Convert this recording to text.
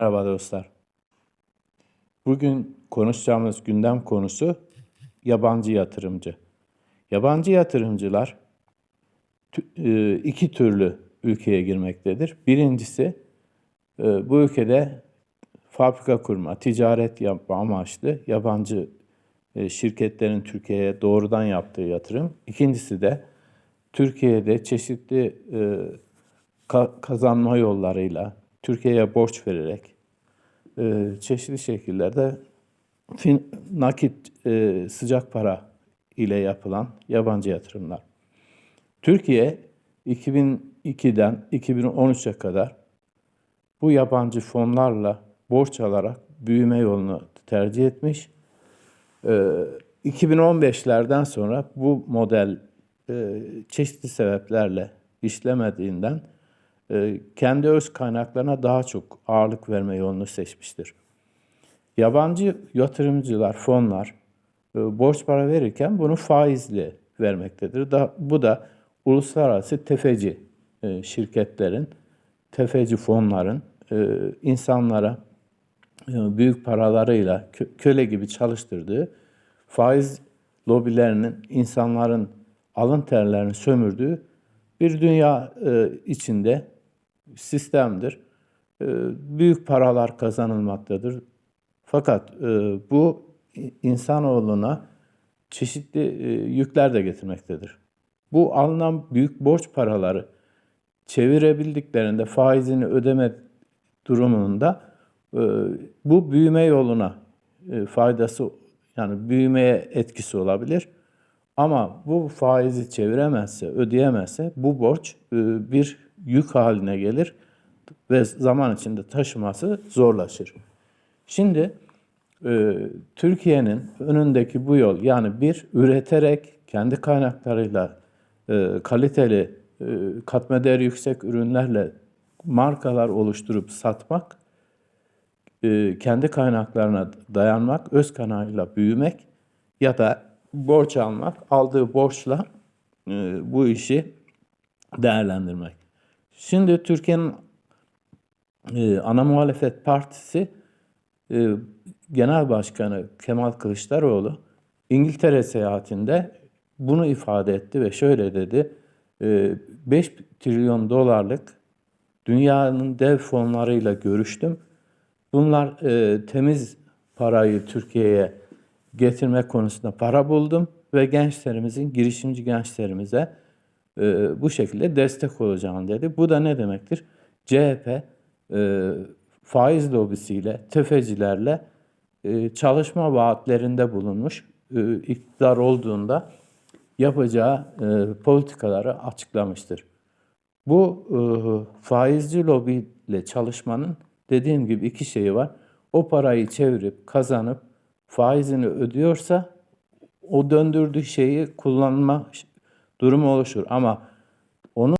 Merhaba dostlar. Bugün konuşacağımız gündem konusu yabancı yatırımcı. Yabancı yatırımcılar e, iki türlü ülkeye girmektedir. Birincisi e, bu ülkede fabrika kurma, ticaret yapma amaçlı yabancı e, şirketlerin Türkiye'ye doğrudan yaptığı yatırım. İkincisi de Türkiye'de çeşitli ka- kazanma yollarıyla Türkiye'ye borç vererek e, çeşitli şekillerde fin- nakit e, sıcak para ile yapılan yabancı yatırımlar. Türkiye 2002'den 2013'e kadar bu yabancı fonlarla borç alarak büyüme yolunu tercih etmiş. Ee, 2015'lerden sonra bu model e, çeşitli sebeplerle işlemediğinden e, kendi öz kaynaklarına daha çok ağırlık verme yolunu seçmiştir. Yabancı yatırımcılar, fonlar e, borç para verirken bunu faizle vermektedir. Bu da uluslararası tefeci e, şirketlerin, tefeci fonların e, insanlara e, büyük paralarıyla kö- köle gibi çalıştırdığı faiz lobilerinin insanların alın terlerini sömürdüğü bir dünya e, içinde sistemdir. E, büyük paralar kazanılmaktadır. Fakat e, bu insanoğluna çeşitli e, yükler de getirmektedir. Bu alınan büyük borç paraları çevirebildiklerinde faizini ödeme durumunda e, bu büyüme yoluna faydası yani büyümeye etkisi olabilir. Ama bu faizi çeviremezse, ödeyemezse bu borç bir yük haline gelir ve zaman içinde taşıması zorlaşır. Şimdi e, Türkiye'nin önündeki bu yol yani bir üreterek kendi kaynaklarıyla e, kaliteli, e, katma değeri yüksek ürünlerle markalar oluşturup satmak, e, kendi kaynaklarına dayanmak, öz kaynağıyla büyümek ya da borç almak, aldığı borçla e, bu işi değerlendirmek. Şimdi Türkiye'nin e, ana muhalefet partisi e, Genel Başkanı Kemal Kılıçdaroğlu İngiltere seyahatinde bunu ifade etti ve şöyle dedi. E, 5 trilyon dolarlık dünyanın dev fonlarıyla görüştüm. Bunlar e, temiz parayı Türkiye'ye getirmek konusunda para buldum ve gençlerimizin, girişimci gençlerimize e, bu şekilde destek olacağım dedi. Bu da ne demektir? CHP e, faiz lobisiyle, tefecilerle e, çalışma vaatlerinde bulunmuş. E, iktidar olduğunda yapacağı e, politikaları açıklamıştır. Bu e, faizci lobiyle çalışmanın dediğim gibi iki şeyi var. O parayı çevirip kazanıp faizini ödüyorsa o döndürdüğü şeyi kullanma durumu oluşur. Ama